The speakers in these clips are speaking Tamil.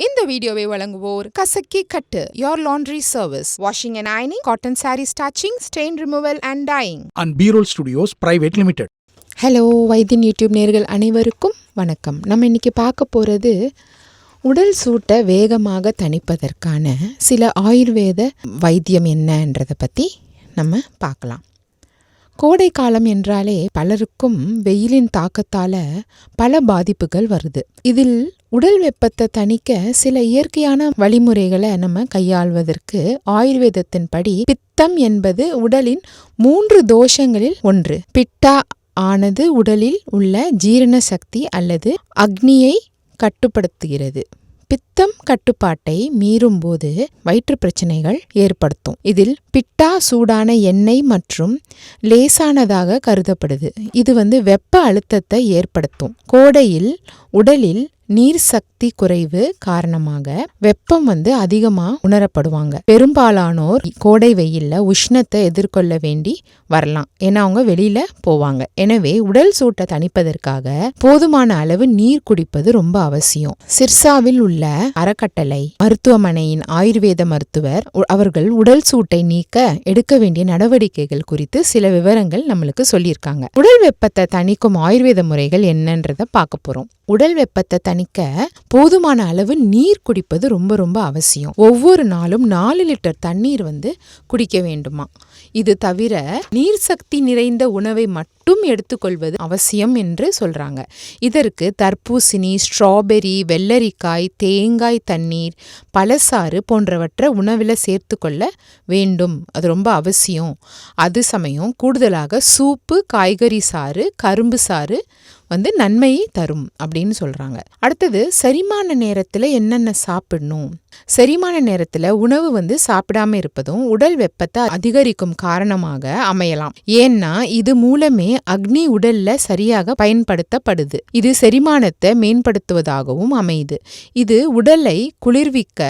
இந்த வீடியோவை வழங்குவோர் Kasakki Kattu your laundry service washing and ironing cotton sari starching stain removal and dyeing and B-Roll Studios Private Limited. Hello Vaithiyan YouTube நேர்கள் அனைவருக்கும் வணக்கம். நம்ம இன்னைக்கு பார்க்க போகிறது உடல் சூட்டை வேகமாக தணிப்பதற்கான சில ஆயுர்வேத வைத்தியம் என்னன்றதை பற்றி நம்ம பார்க்கலாம். கோடை காலம் என்றாலே பலருக்கும் வெயிலின் தாக்கத்தால் பல பாதிப்புகள் வருது. இதில் உடல் வெப்பத்தை தணிக்க சில இயற்கையான வழிமுறைகளை நம்ம கையாள்வதற்கு ஆயுர்வேதத்தின்படி பித்தம் என்பது உடலின் மூன்று தோஷங்களில் ஒன்று. பிட்டா ஆனது உடலில் உள்ள ஜீரண சக்தி அல்லது அக்னியை கட்டுப்படுத்துகிறது. பித்தம் கட்டுப்பாட்டை மீறும்போது வயிற்று பிரச்சனைகள் ஏற்படுத்தும். இதில் பிட்டா சூடான எண்ணெய் மற்றும் லேசானதாக கருதப்படுது. இது வந்து வெப்ப அழுத்தத்தை ஏற்படுத்தும். கோடையில் உடலில் நீர் சக்தி குறைவு காரணமாக வெப்பம் வந்து அதிகமா உணரப்படுவாங்க. பெரும்பாலானோர் கோடை வெயில்ல உஷ்ணத்தை எதிர்கொள்ள வேண்டி வரலாம். ஏன்னா அவங்க வெளியில போவாங்க. எனவே உடல் சூட்டை தணிப்பதற்காக போதுமான அளவு நீர் குடிப்பது ரொம்ப அவசியம். சிர்சாவில் உள்ள அறக்கட்டளை மருத்துவமனையின் ஆயுர்வேத மருத்துவர் அவர்கள் உடல் சூட்டை நீக்க எடுக்க வேண்டிய நடவடிக்கைகள் குறித்து சில விவரங்கள் நம்மளுக்கு சொல்லியிருக்காங்க. உடல் வெப்பத்தை தணிக்கும் ஆயுர்வேத முறைகள் என்னன்றத பார்க்க போறோம். உடல் வெப்பத்தை தணிக்க போதுமான அளவு நீர் குடிப்பது ரொம்ப ரொம்ப அவசியம். ஒவ்வொரு நாளும் நாலு லிட்டர் தண்ணீர் வந்து குடிக்க வேண்டுமா? இது தவிர நீர் சக்தி நிறைந்த உணவை மட்டும் எடுத்துக்கொள்வது அவசியம் என்று சொல்றாங்க. இதற்கு தர்பூசணி ஸ்ட்ராபெரி வெள்ளரிக்காய் தேங்காய் தண்ணீர் பழசாறு போன்றவற்றை உணவில் சேர்த்துக்கொள்ள வேண்டும். அது ரொம்ப அவசியம். அது சமயம் கூடுதலாக சூப்பு காய்கறி சாறு கரும்பு சாறு வந்து நன்மையை தரும் அப்படின்னு சொல்றாங்க. அடுத்தது செரிமான நேரத்துல என்னென்ன சாப்பிடணும்? செரிமான நேரத்துல உணவு வந்து சாப்பிடாம இருப்பதும் உடல் வெப்பத்தை அதிகரிக்கும் காரணமாக அமையலாம். ஏன்னா இது மூலமே அக்னி உடல்ல சரியாக பயன்படுத்தப்படுது. இது செரிமானத்தை மேம்படுத்துவதாகவும் அமையுது. இது உடலை குளிர்விக்க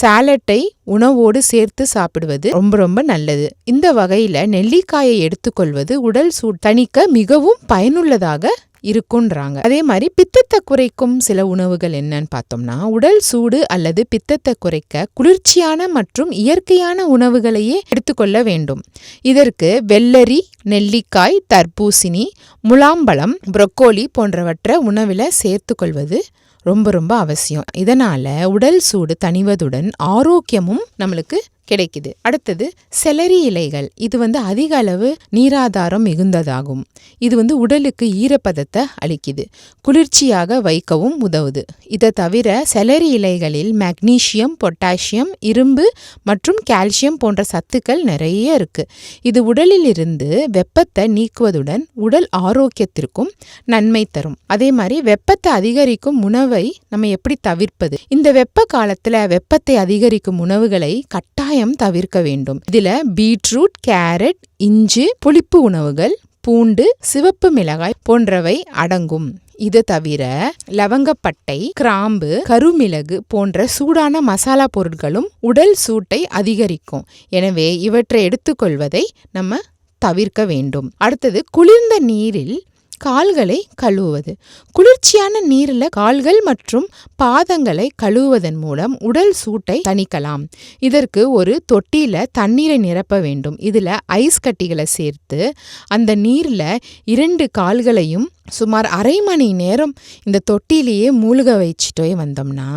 சாலட்டை உணவோடு சேர்த்து சாப்பிடுவது ரொம்ப ரொம்ப நல்லது. இந்த வகையில நெல்லிக்காயை எடுத்துக்கொள்வது உடல் சூ தணிக்க மிகவும் பயனுள்ளதாக இருக்குன்றாங்க. அதே மாதிரி பித்தத்தை குறைக்கும் சில உணவுகள் என்னன்னு பார்த்தோம்னா உடல் சூடு அல்லது பித்தத்தை குறைக்க குளிர்ச்சியான மற்றும் இயற்கையான உணவுகளையே எடுத்துக்கொள்ள வேண்டும். இதற்கு வெள்ளரி நெல்லிக்காய் தர்பூசணி முலாம்பழம் புரோக்கோலி போன்றவற்றை உணவில் சேர்த்துக்கொள்வது ரொம்ப ரொம்ப அவசியம். இதனால உடல் சூடு தணிவதுடன் ஆரோக்கியமும் நம்மளுக்கு கிடைக்குது. அடுத்தது செலரி இலைகள். இது வந்து அதிக அளவு நீராதாரம் மிகுந்ததாகும். இது வந்து உடலுக்கு ஈரப்பதத்தை அளிக்குது. குளிர்ச்சியாக வைக்கவும் உதவுது. இதை தவிர செலரி இலைகளில் மக்னீசியம் பொட்டாசியம் இரும்பு மற்றும் கால்சியம் போன்ற சத்துக்கள் நிறைய இருக்கு. இது உடலில் இருந்து வெப்பத்தை நீக்குவதுடன் உடல் ஆரோக்கியத்திற்கும் நன்மை தரும். அதே மாதிரி வெப்பத்தை அதிகரிக்கும் உணவை நம்ம எப்படி தவிர்ப்பது? இந்த வெப்ப காலத்துல வெப்பத்தை அதிகரிக்கும் உணவுகளை கட்டாயம் தவிர்க்க வேண்டும். இதுல பீட்ரூட் கேரட் இஞ்சி புளிப்பு உணவுகள் பூண்டு சிவப்பு மிளகாய் போன்றவை அடங்கும். இது தவிர லவங்கப்பட்டை கிராம்பு கருமிளகு போன்ற சூடான மசாலா பொருட்களும் உடல் சூட்டை அதிகரிக்கும். எனவே இவற்றை எடுத்துக்கொள்வதை நம்ம தவிர்க்க வேண்டும். அடுத்தது குளிர்ந்த நீரில் கால்களை கழுவுவது. குளிர்ச்சியான நீரில் கால்கள் மற்றும் பாதங்களை கழுவுவதன் மூலம் உடல் சூட்டை தணிக்கலாம். இதற்கு ஒரு தொட்டியில் தண்ணீரை நிரப்ப வேண்டும். இதில் ஐஸ் கட்டிகளை சேர்த்து அந்த நீரில் இரண்டு கால்களையும் சுமார் அரை மணி நேரம் இந்த தொட்டிலேயே மூழ்க வச்சுட்டே வந்தோம்னா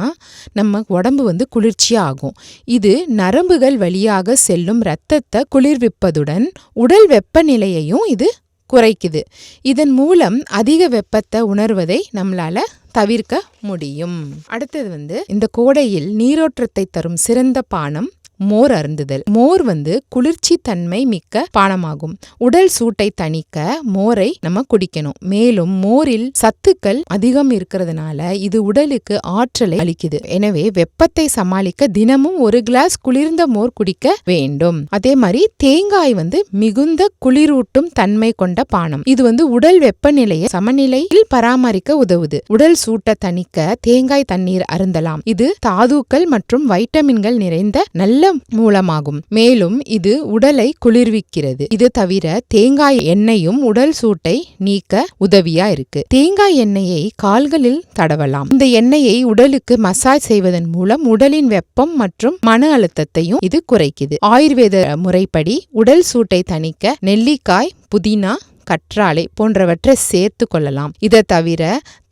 நம்ம உடம்பு வந்து குளிர்ச்சியாக ஆகும் இது நரம்புகள் வழியாக செல்லும் இரத்தத்தை குளிர்விப்பதுடன் உடல் வெப்பநிலையையும் இது குறைக்குது. இதன் மூலம் அதிக வெப்பத்தை உணர்வதை நம்மளால தவிர்க்க முடியும். அடுத்தது வந்து இந்த கோடையில் நீரோற்றத்தை தரும் சிறந்த பானம் மோர் அருந்துதல். மோர் வந்து குளிர்ச்சி தன்மை மிக்க பானமாகும். உடல் சூட்டை தணிக்க மோரை நம்ம குடிக்கணும். மேலும் மோரில் சத்துக்கள் அதிகம் இருக்கிறதுனால இது உடலுக்கு ஆற்றலை அளிக்குது. எனவே வெப்பத்தை சமாளிக்க தினமும் ஒரு கிளாஸ் குளிர்ந்த மோர் குடிக்க வேண்டும். அதே மாதிரி தேங்காய் வந்து மிகுந்த குளிரூட்டும் தன்மை கொண்ட பானம். இது வந்து உடல் வெப்பநிலையை சமநிலையில் பராமரிக்க உதவுது. உடல் சூட்டை தணிக்க தேங்காய் தண்ணீர் அருந்தலாம். இது தாதுக்கள் மற்றும் வைட்டமின்கள் நிறைந்த நல்ல மூலமாகும். மேலும் இது உடலை குளிர்விக்கிறது. இது தவிர தேங்காய் எண்ணெயும் உடல் சூட்டை நீக்க உதவியா இருக்கு. தேங்காய் எண்ணெயை கால்களில் தடவலாம். இந்த எண்ணெயை உடலுக்கு மசாஜ் செய்வதன் மூலம் உடலின் வெப்பம் மற்றும் மன அழுத்தத்தையும் இது குறைக்குது. ஆயுர்வேத முறைப்படி உடல் சூட்டை தணிக்க நெல்லிக்காய் புதினா கற்றாழை போன்றவற்றை சேர்த்து கொள்ளலாம். இதை தவிர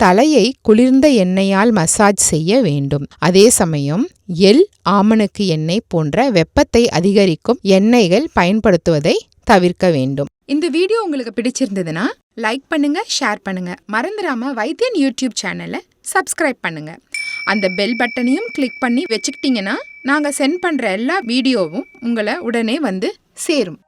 தலையை குளிர்ந்த எண்ணெயால் மசாஜ் செய்ய வேண்டும். அதே சமயம் எல் ஆமணக்கு எண்ணெய் போன்ற வெப்பத்தை அதிகரிக்கும் எண்ணெய்கள் பயன்படுத்துவதை தவிர்க்க வேண்டும். இந்த வீடியோ உங்களுக்கு பிடிச்சிருந்ததுன்னா லைக் பண்ணுங்க ஷேர் பண்ணுங்க. மறந்துடாம வைத்தியன் யூடியூப் சேனலை சப்ஸ்கிரைப் பண்ணுங்க. அந்த பெல் பட்டனையும் கிளிக் பண்ணி வச்சுக்கிட்டீங்கன்னா நாங்கள் சென்ட் பண்ணுற எல்லா வீடியோவும் உங்களை உடனே வந்து சேரும்.